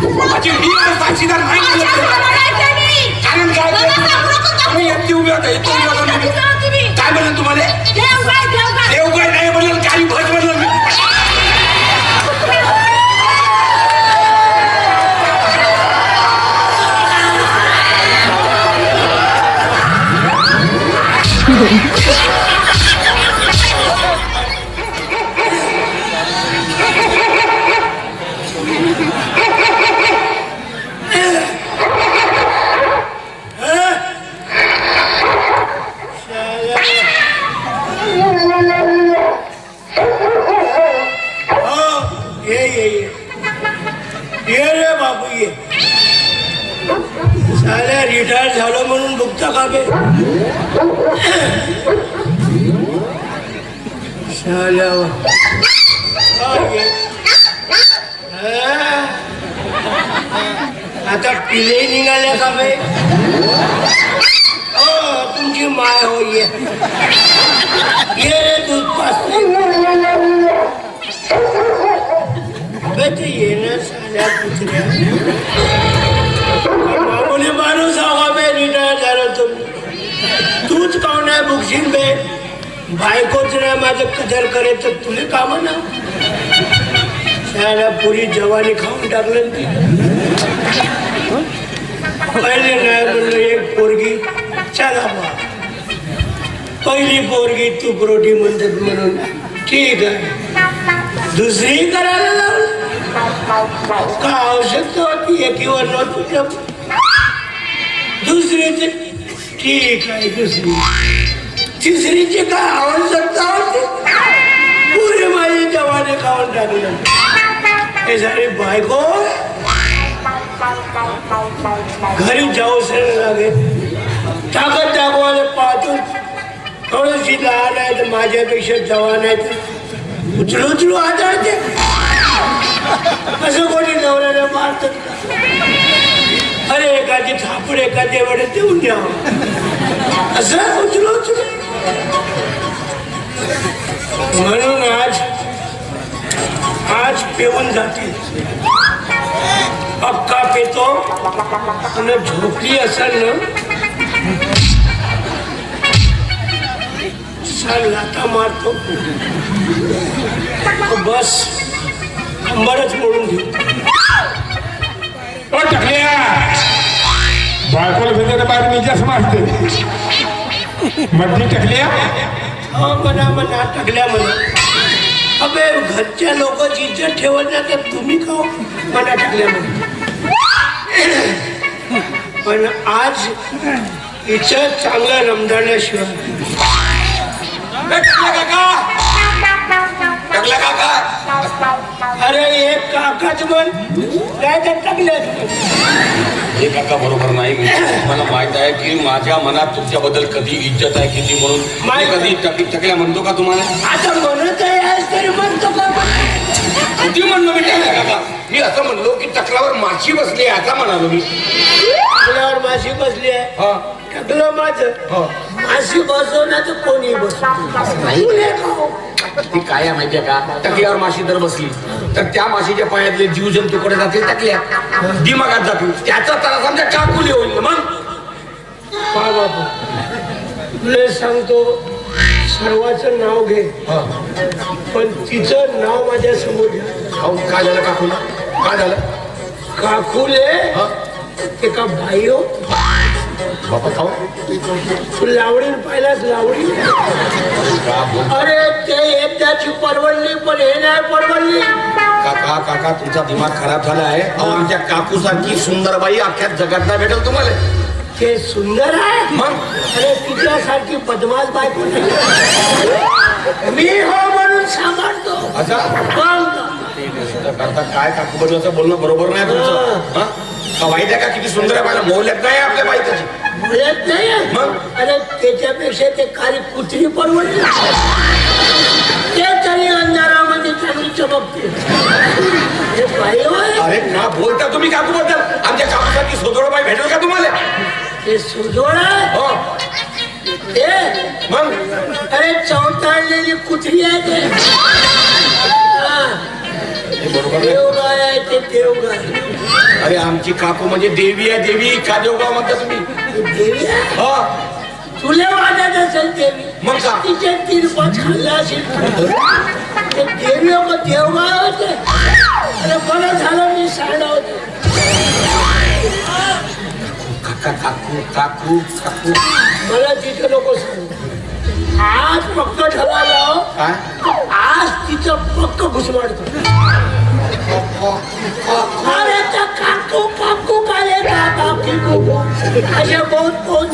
माझी मी आज साक्षीदार नाही मला केलं सांगू तर. म्हणायचं नाही. कारण काय मला सांगू नको का? तुम्ही एकटी उभी होता इथे उभी होता कधी तुम्ही. सांगू तुम्ही? काय म्हणलं तुम्हाला देवगड, देवगड. देवगड नाही म्हणलं काही भज म्हणलं मी हो रे बापू ये साल्या रिटायर झालो म्हणून बघता का बे? साल्या आता पिले निघाले का बे? हो, तुमची माय होईये ये रे माणूस हवा बे रिटायर झाला तुम्ही तूच काऊन नाही बुकशील बे? बायकोच नाही माझं कदर करे तर तुले काम ना. त्याला पुरी जवानी खाऊन टाकलं ना. पहिले नाही म्हणलं एक पोरगी चला बा. पहिली पोरगी तू प्रोटी म्हणतात म्हणून ठीक आहे. दुसरी करायला का आवश्यकता होती? एकीवर नव्हती दुसरीचे ठीक आहे दुसरी तिसरीची काय आवड होती? पुरे माझे जवाने खाऊन टाकलं हे झाली बायको घरी जाऊ लागे टाकत टाकवायला पाहतो थोडीशी लहान आहे तर माझ्यापेक्षा जवान आहे तर उचलू उचलू आदळते असं कोणी नवऱ्याला मारतात का? अरे एखादी थापड एखादी वडे देऊन द्यावं असं उचलू उचलू म्हणून आज आज पेऊन जाते. पक्का पेतो. आणि झोपली असेल ना साल मारतो. बस. कंबरच बोलून घेऊ. ओ टाकल्या. बायकोला भेटत बाहेर मी जास्त मारते. मधली टाकल्या. हा म्हणा म्हणा टाकल्या म्हणा. अबे घरच्या लोकांची इज्जत ठेवत तर तुम्ही खाऊ हो? मना टाकल्या म्हणा. पण आज इथं चांगलं रमदाण्याशिवाय काका टाकल्या काका अरे काय टाकल्याच म्हण. हे काका बरोबर नाही मला माहीत आहे की माझ्या मनात तुमच्याबद्दल कधी इज्जत आहे किती म्हणून मी कधी टकी टकल्या म्हणतो का तुम्हाला आता म्हणत आहे तरी म्हणतो का? किती म्हणलो मी टाकल्या काका मी असं म्हणलो की टकलावर माशी बसली आहे असं म्हणालो मी. टाकल्यावर माशी बसली आहे? हा. टाकलं माझं. हो. माशी बसवण्याचं कोणी बसव ती काय आहे माहितीये का? टकल्यावर माशी जर बसली. तर त्या माशीच्या पायातले जीव जंतूकडे जातील? टकल्या दिमागात जातील. त्याचा त्याला समजा चाकुली होईल. मग? तुला सांगतो सर्वाचं नाव घे. पण तिचं नाव माझ्यासमोर घ्या काय झालं काकूला? काय झालं? काकुले? एका बाई हो बापा खाऊ? तू लावडी पाहिलास लावडी? का अरे ते एकदाची परवडली पण हे नाही परवडली. काका काका तुमचा दिमाग खराब झाला आहे. अहो आमच्या काकू सारखी सुंदर बाई अख्ख्या जगात नाही भेटेल तुम्हाला. ते सुंदर आहे? मग? अरे तिच्यासारखी बदमाश बायको नाही. मी हो म्हणून सांभाळतो. असं मग करता काय काकू बोलणं बरोबर नाही तुमचं. हा? का वाईट आहे का? किती सुंदर आहे पाहिलं मोहल्यात नाही आपल्या बाईकाची बोलत नाही. मग? अरे त्याच्यापेक्षा ते काळी कुत्री परवडली ते तरी अंधारामध्ये चांगली चमकते. हे बाई होय. अरे ना बोलता तुम्ही काकू बद्दल आमच्या काकूसाठी सोदोड बाई भेटेल का तुम्हाला? ते आहे हो. ते मग? अरे चौताळलेली कुत्री आहे ते. अरे आमची काकू म्हणजे देवी आहे देवी का देवगाव म्हणता तुम्ही. देवी हा. हो. असेल मग असेल ते. देवी मग होते काका काकू काकू मला तिथे लोक सांग आज पक्क ठरवलं काय? आज तिचं पक्क घुसवाडतो अरे काकू काकू काले काका किकू असे बहुत बहुत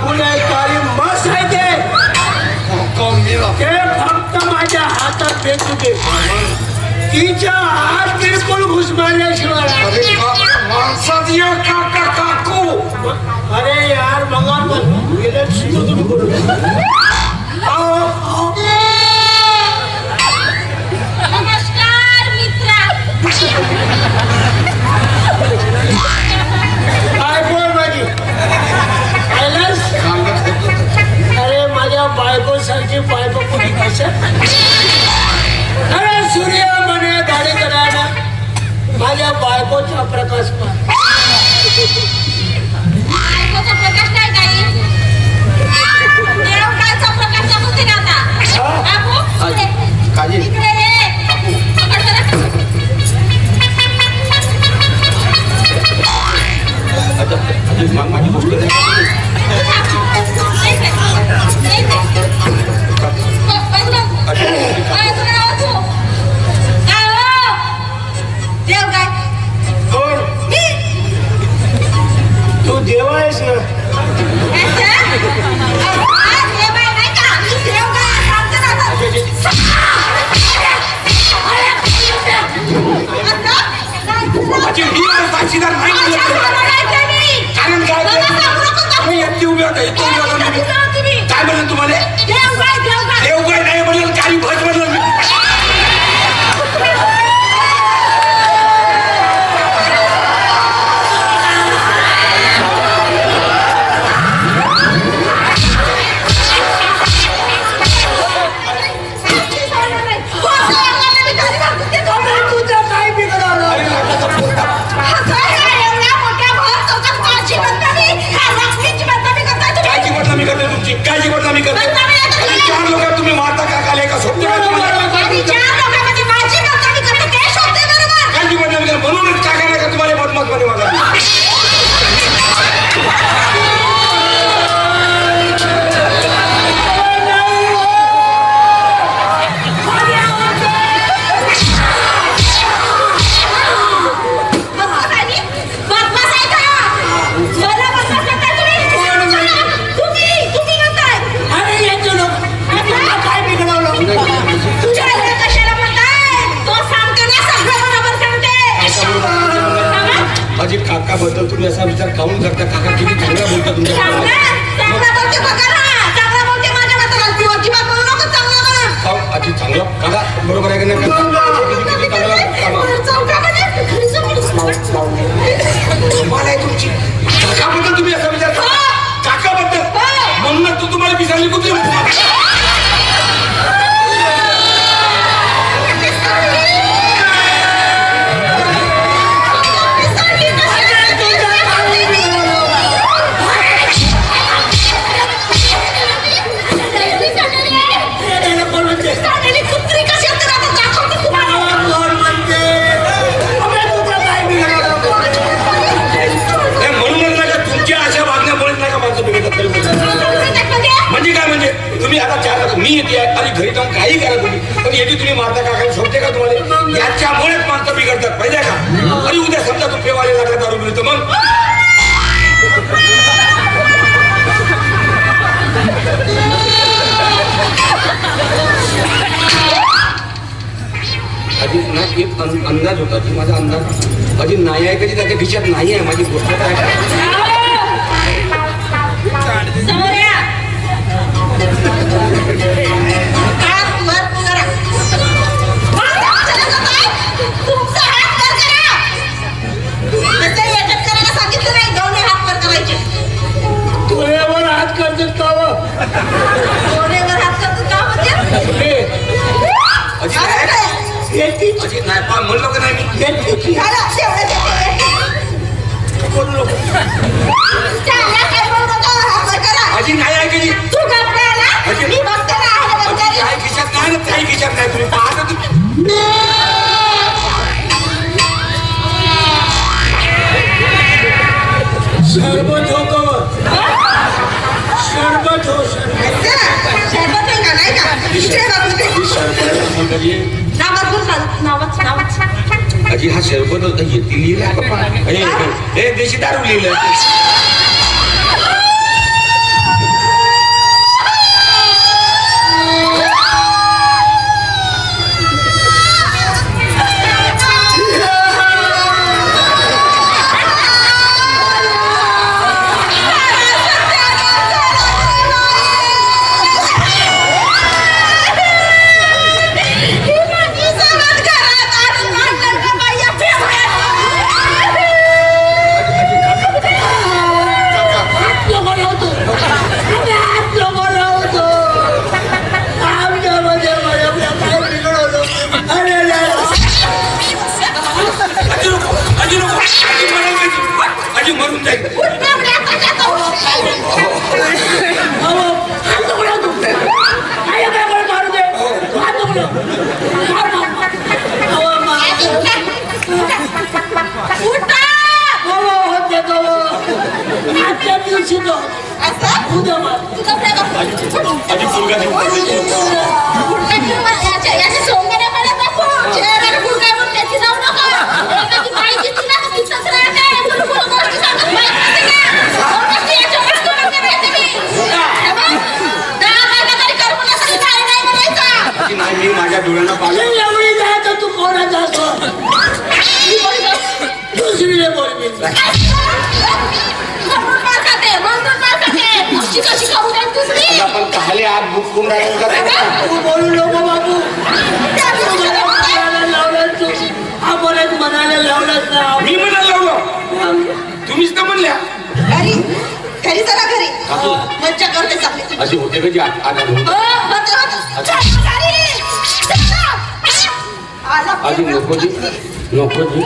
गुन्हेगारी मस आहे ते ते फक्त माझ्या हातात भेटू दे तिच्या हात किरकोळ घुस मारल्याशिवाय माणसात या अरे यार मग तुम्ही આવશે અરે સૂર્ય મને દાડી કરાયા મારા બાળકો છે પ્રકાશમાં. माझा एक अंदाज होता की माझा अंदाज माझी कधी त्याच्या खिशात नाही आहे माझी गोष्ट काय मंडळी अजी हा शेरबत होता येतील लिहिला पप्पा हे देशी दारू लिहिलं. 아직 불가능. आपण काले आत बुकून राहिलो बाबू आपणच मनाला लावलाच मी म्हणाला लावलो तुम्हीच तर म्हणल्या घरी घरी चला घरी नको जी नको जी